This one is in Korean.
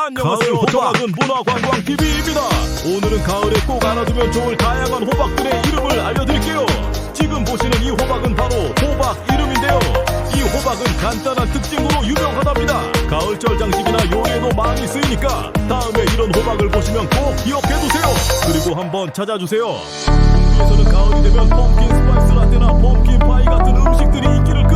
안녕하세요. 호박은 문화관광TV입니다. 오늘은 가을에 꼭 알아두면 좋을 다양한 호박들의 이름을 알려드릴게요. 지금 보시는 이 호박은 바로 호박 이름인데요. 이 호박은 간단한 특징으로 유명하답니다. 가을철 장식이나 요리에도 많이 쓰이니까 다음에 이런 호박을 보시면 꼭 기억해두세요. 그리고 한번 찾아주세요. 국내에서는 가을이 되면 펌킨 스파이스 라떼나 펌킨 파이 같은 음식들이 인기를